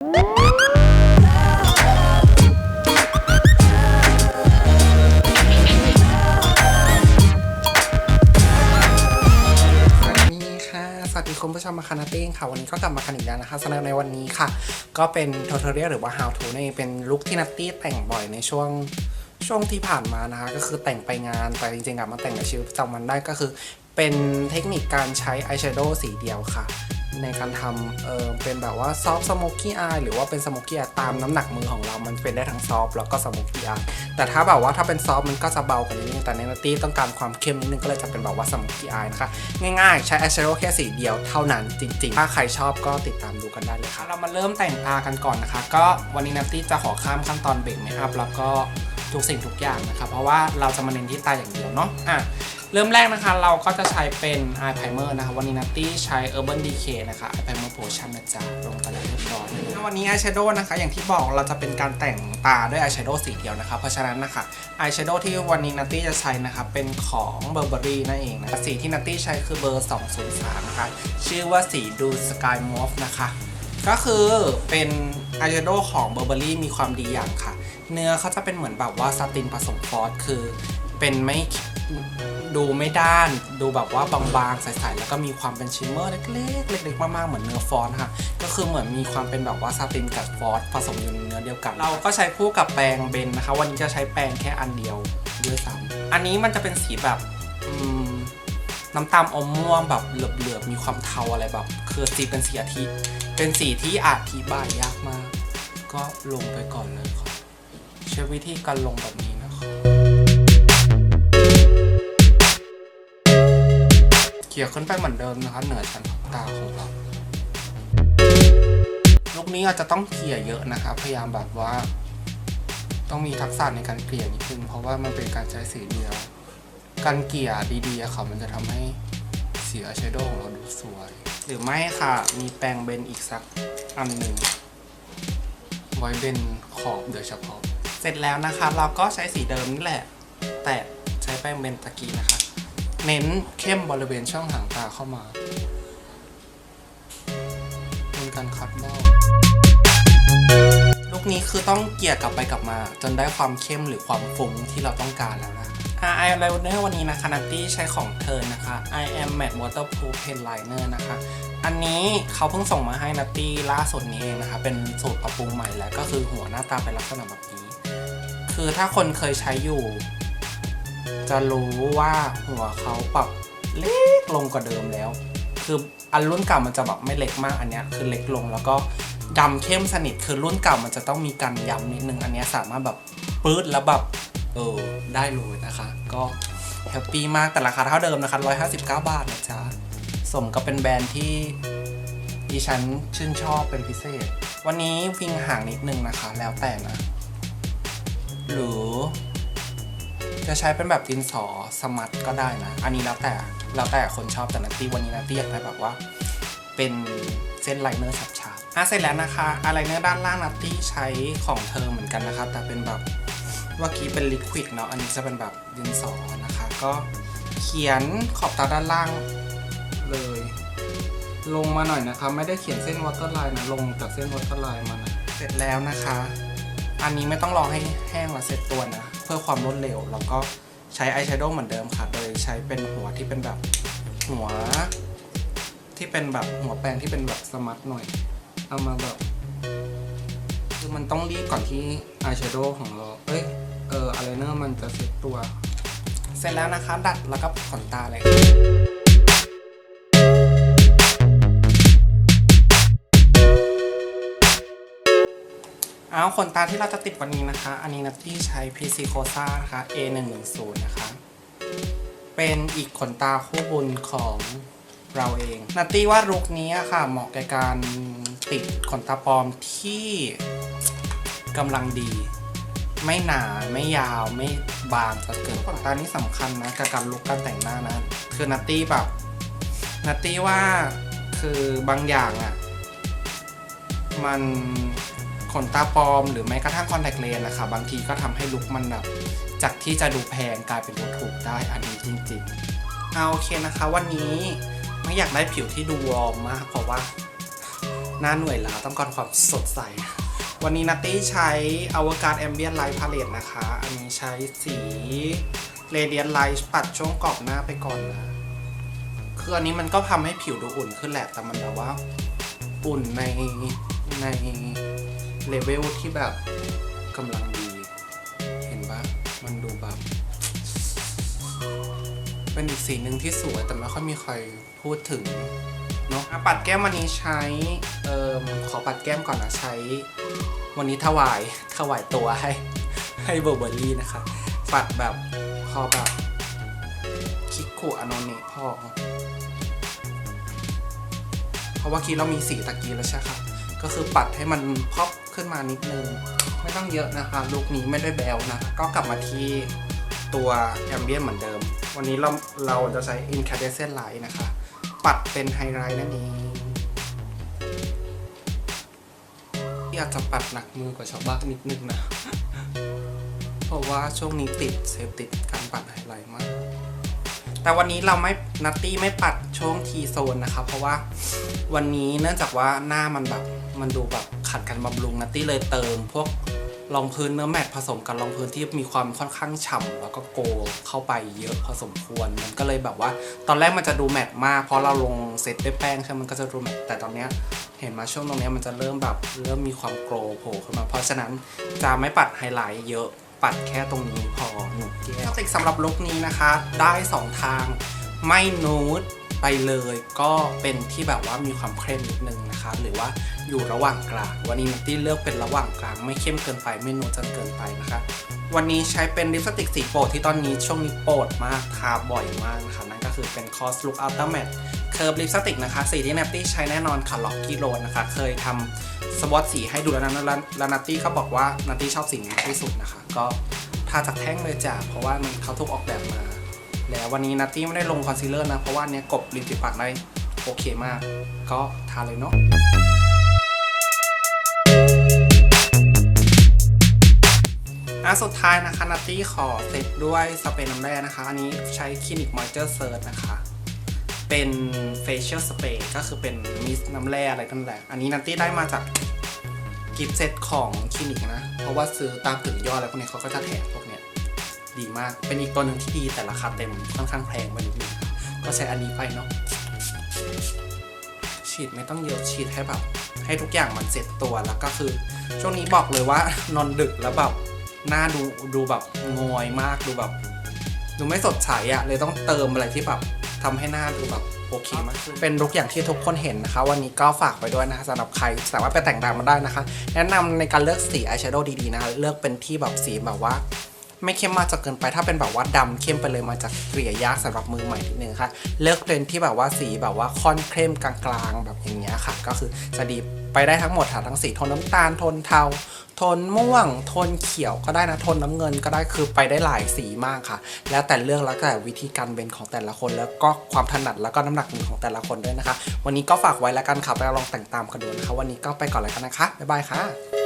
สวัสดีค่ะ สวัสดีคุณผู้ชมมาคานาเต้งค่ะ วันนี้ก็กลับมาคันอีกแล้วนะคะสำหรับในวันนี้ค่ะ ก็เป็นท u ท o เรียหรือว่า how to นี่นเองเป็นลุคที่นัตตี้แต่งบ่อยในช่วงช่วงที่ผ่านมานะคะ ก็คือแต่งไปงานแต่จริงๆกลับมาแต่งในชีวิตประจำวันได้ก็คือ เป็นเทคนิคการใช้อายแชโดว์สีเดียวค่ะ ในการทำเออเป็นแบบว่าซอฟต์สโมกกี้อายหรือว่าเป็นสโมกกี้อายตามน้ำหนักมือของเรา มันเป็นได้ทั้งซอฟต์แล้วก็สโมกกี้อายแต่ถ้าแบบว่าถ้าเป็นซอฟต์มันก็จะเบากว่านิดนึงแต่ในนัตตี้ต้องการความเข้มนิดนึงก็เลยจะเป็นแบบว่าสโมกกี้อายนะคะง่ายๆ ใช้อายแชโดว์แค่สีเดียวเท่านั้นจริงๆ ถ้าใครชอบก็ติดตามดูกันได้เลยค่ะเรามาเริ่มแต่งตากันก่อนนะคะ ก็วันนี้นัตตี้จะขอข้ามขั้นตอนเบรกเมคอัพแล้วก็ทุกสิ่งทุกอย่างนะคะเพราะว่าเราจะมาเน้นที่ตาอย่างเดียวเนาะอะ เริ่มแรกนะคะเราก็จะใช้เป็น eye primer นะคะวันนี้นัตตี้ใช้ urban decay นะคะ eye primer potion นะจ๊ะลงไปแล้วเรียบร้อยแล้ววันนี้ eye shadow นะคะ อย่างที่บอกเราจะเป็นการแต่งตาด้วย eye shadow สีเดียวนะคะ เพราะฉะนั้นนะคะ eye shadow ที่วันนี้นัตตี้จะใช้นะคะเป็นของ Burberry นั่นเองนะคะสีที่นัตตี้ใช้คือเบอร์ 203 นะคะ ชื่อว่าสีดู sky mauve นะคะก็คือเป็นอายแชโดว์ของ Burberry มีความดีอย่างค่ะ เนื้อเขาจะเป็นเหมือนแบบว่าซาตินผสมฟอสคือเป็นไม่ ดูไม่ด้าน ดูแบบว่าบางๆ ใสๆ แล้วก็มีความเป็นชิมเมอร์เล็กๆ เล็กๆ มากๆ เหมือนเนื้อฟอสค่ะ ก็คือเหมือนมีความเป็นแบบว่าซาตินกับฟอสผสมอยู่ในเนื้อเดียวกัน เราก็ใช้คู่กับแปรงเบนนะคะ วันนี้จะใช้แปรงแค่อันเดียวด้วยซ้ำอันนี้มันจะเป็นสีแบบน้ำตาลอมม่วงแบบเหลือบๆ มีความเทาอะไรแบบ คือสีเป็นสีอาทิตย์เป็นสีที่อธิบายยากมาก ก็ลงไปก่อนเลยครับใช้วิธีการลงแบบนี้ ขี่ยขึ้นไปเหมือนเดิมนะคะเหนือชั้นตาของเราลูกนี้อาจจะต้องเขี่ยเยอะนะคะพยายามแบบว่า ต้องมีทักษะในการเกลี่ยนิดนึงเพราะว่ามันเป็นการใช้สีเดียว การเกลี่ยดีๆค่ะมันจะทำให้สีอายแชโดว์ของเราดูสวย หรือไม่ค่ะมีแปรงเบนอีกสักอันหนึ่งไว้เป็นขอบโดยเฉพาะ เสร็จแล้วนะคะ เราก็ใช้สีเดิมนี่แหละ แต่ใช้แป้งเบนตะกี้นะคะ เน้นเข้มบริเวณช่องหางตาเข้ามาเป็นการคัดเบ้าลูกนี้คือต้องเกลี่ยกลับไปกลับมา จนได้ความเข้มหรือความฟุ้งที่เราต้องการแล้วนะอาไอไลเนอร์วันนี้นะคะนัตตี้ใช้ของเธอนะคะ I am matte waterproof pen liner นะคะ อันนี้เขาเพิ่งส่งมาให้นัตตี้ล่าสุดนี้เองนะคะ เป็นสูตรปรับปรุงใหม่แล้วก็คือหัวหน้าตาเป็นลักษณะแบบนี้ คือถ้าคนเคยใช้อยู่ จะรู้ว่าหัวเขาปรับเล็กลงกว่าเดิมแล้ว คืออันรุ่นเก่ามันจะแบบไม่เล็กมากอันเนี้ยคือเล็กลงแล้วก็ดำเข้มสนิทคือรุ่นเก่ามันจะต้องมีการย้ำนิดนึงอันเนี้ยสามารถแบบปื๊ดแล้วแบบเออได้เลยนะคะ ก็แฮปปี้มากแต่ราคาเท่าเดิมนะคะ 159 บาทนะจ๊ะสมกับเป็นแบรนด์ที่ดิฉันชื่นชอบเป็นพิเศษ วันนี้วิงห่างนิดนึงนะคะ แล้วแต่นะ หรือ จะใช้เป็นแบบดินสอสมัดก็ได้นะ อันนี้แล้วแต่แล้วแต่คนชอบแต่นัตตี้วันนี้นัตตี้อยากได้แบบว่า เป็นเส้นไลเนอร์ฉาบๆอะเสร็จแล้วนะคะอะไรเนอร์ด้านล่างนัตตี้ใช้ของเธอเหมือนกันนะคะแต่เป็นแบบเมื่อกี้เป็นลิควิดเนาะอันนี้จะเป็นแบบดินสอนะคะ ก็เขียนขอบตาด้านล่างเลย ลงมาหน่อยนะคะ ไม่ได้เขียนเส้นวอเตอร์ไลน์นะลงจากเส้นวอเตอร์ไลน์มานะเสร็จแล้วนะคะ อันนี้ไม่ต้องรอให้แห้งแล้วเสร็จตัวนะ พื่อความรวดเร็ว แล้วก็ใช้อายแชโดว์เหมือนเดิมค่ะ โดยใช้เป็นหัวที่เป็นแบบหัว ที่เป็นแบบหัวแปรงที่เป็นแบบสมัดหน่อย เอามาแบบคือมันต้องรีบก่อนที่อายแชโดว์ของเราเอ้ยเอออะไรเนอร์มันจะเสร็จตัว เสร็จแล้วนะคะ ดัดแล้วก็ขนตาเลย เอาขนตาที่เราจะติดวันนี้นะคะ อันนี้นัตตี้ใช้ PC c o s a นะคะ A110 นะคะ เป็นอีกขนตาคู่บุญของเราเอง นัตตี้ว่าลุคนี้อะค่ะ เหมาะแก่การติดขนตาปลอมที่กำลังดี ไม่หนาไม่ยาวไม่บางจนเกินขนตานี่สำคัญนะกับการลุกการแต่งหน้านะ คือนัตตี้แบบนัตตี้ว่าคือบางอย่างอะมัน ขนตาปลอมหรือแม้กระทั่งคอนแทคเลนส์นะคะบางทีก็ทำให้ลุคมันแบบจากที่จะดูแพงกลายเป็นดูถูกได้อันนี้จริงๆเอาโอเคนะคะ วันนี้ไม่อยากได้ผิวที่ดูวอร์มมากเพราะว่าหน้าหน่วยล้าต้องการความสดใส วันนี้นัตตี้ใช้ a v o c a d Ambient Light Palette นะคะ อันนี้ใช้สี Radiant Light ปัดช่วงกรอบหน้าไปก่อนนะคืออันนี้มันก็ทำให้ผิวดูอุ่นขึ้นแหละแต่มันแบบว่า อุ่นในใน เลเวลที่แบบกำลังดี เห็นปะมันดูแบบ เป็นอีกสีหนึ่งที่สวย แต่ไม่ค่อยมีใครพูดถึงเนาะปัดแก้มวันนี้ใช้เอ่อขอปัดแก้มก่อนนะใช้ วันนี้ถวายถวายตัวให้ให้เบอร์เบอรี่นะคะ ปัดแบบพอแบบคิกคุอโนเนพอเพราะว่ากี้เรามีสีตะกี้แล้วใช่ค่ะ ก็คือปัดให้มันพอปขึ้นมานิดนึง ไม่ต้องเยอะนะคะลูกนี้ไม่ได้แบวนะ ก็กลับมาที่ตัวแอมเบียนเหมือนเดิม วันนี้เราเราจะใช้ incandescent light นะคะ ปัดเป็นไฮไลท์นั่นเองที่อาจจะปัดหนักมือกว่าชาวบ้านนิดนึงนะ เพราะว่าช่วงนี้ติดเสพติดการปัดไฮไลท์มาก แต่วันนี้เราไม่นัตตี้ไม่ปัดช่วงทีโซนนะคะเพราะว่าวันนี้เนื่องจากว่าหน้ามันแบบมันดูแบบขัดกันบำรุงนัตตี้เลยเติม พวกรองพื้นเนื้อแมตต์ผสมกับรองพื้นที่มีความค่อนข้างฉ่ำแล้วก็โกเข้าไปเยอะพอสมควร มันก็เลยแบบว่า ตอนแรกมันจะดูแมตต์มากเพราะเราลงเซตด้วยแป้งใช่ไหมมันก็จะดูแมตแต่ตอนเนี้ยเห็นมาช่วงตรงเนี้ยมันจะเริ่มแบบเริ่มมีความโกรโผล่ขึ้นมา เพราะฉะนั้นจะไม่ปัดไฮไลท์เยอะ ปัดแค่ตรงนี้พอหนุกแก้วติกสำหรับลุคนี้นะคะ ได้ 2 ทางไม่นูดไปเลยก็เป็นที่แบบว่ามีความเข้มนิดนึงนะคะ หรือว่าอยู่ระหว่างกลาง วันนี้นัตตี้เลือกเป็นระหว่างกลาง ไม่เข้มเกินไปไม่นูดจนเกินไปนะคะ วันนี้ใช้เป็นลิปสติกสีโปรดที่ตอนนี้ช่วงนี้โปรดมากทาบ่อยมากนะคะนั่นก็คือเป็น Cos Look Ultra Matte เคิร์ฟลิปสติกนะคะสีที่นัตตี้ใช้แน่นอนค่ะล็อกกี้โรนนะคะ เคยทำสวอตสีให้ดูแล้วนะแล้วแล้วนัตตี้ก็บอกว่านัตตี้ชอบสีนี้ที่สุดนะคะ ก็ทาจากแท่งเลยจ้ะเพราะว่ามันเขาถูกออกแบบมา แล้ววันนี้นัตตี้ไม่ได้ลงคอนซีลเลอร์นะเพราะว่าเนี้ยกบริมฝีปากได้โอเคมาก ก็ทาเลยเนาะ อะสุดท้ายนะคะนัตตี้ขอเซตด้วยสเปรย์น้ำแร่นะคะ อันนี้ใช้คลินิกมอยเจอร์เซิร์นะคะ เป็น facial spray ก็คือเป็นมิสน้ำแร่อะไรนั่นแหละอันนี้นัตตี้ได้มาจากกิฟต์เซตของคลินิกนะ เพราะว่าซื้อตามถึงยอดอะไรพวกนี้เขาก็จะแถมพวกเนี้ยดีมาก เป็นอีกตัวหนึ่งที่ดีแต่ราคาเต็มค่อนข้างแพงไปนิดนึงก็ใช้อันนี้ไปเนาะฉีดไม่ต้องเยอะฉีดให้แบบให้ทุกอย่างมันเสร็จตัวแล้วก็คือ ช่วงนี้บอกเลยว่านอนดึกแล้วแบบ หน้าดูดูแบบงอยมากดูแบบ ดูไม่สดใสอะเลยต้องเติมอะไรที่แบบทำให้หน้าดูแบบโอเคมากขึ้นเป็นลุกอย่างที่ทุกคนเห็นนะคะ วันนี้ก็ฝากไปด้วยนะคะสำหรับใครสามารถไปแต่งตามมาได้นะคะ แนะนำในการเลือกสีอายแชโดว์ดีๆนะคะเลือกเป็นที่แบบสีแบบว่าไม่เข้มมากจนเกินไปถ้าเป็นแบบว่าดำเข้มไปเลยมันจะเกลี่ยยากสำหรับมือใหม่นิดนึงค่ะ เลือกเป็นที่แบบว่าสีแบบว่าค่อนเข้มกลางๆ แบบอย่างเงี้ยค่ะ ก็คือจะดีไปได้ทั้งหมดค่ะทั้งสีโทนน้ำตาลโทนเทา โทนม่วง โทนเขียวก็ได้นะ โทนน้ำเงินก็ได้คือไปได้หลายสีมากค่ะ แล้วแต่เรื่องแล้วแต่วิธีการเบนของแต่ละคน แล้วก็ความถนัดแล้วก็น้ำหนักมือของแต่ละคนด้วยนะคะ วันนี้ก็ฝากไว้แล้วกันค่ะไปลองแต่งตามกันดูนะคะ วันนี้ก็ไปก่อนเลยกันนะคะบ๊ายบายค่ะ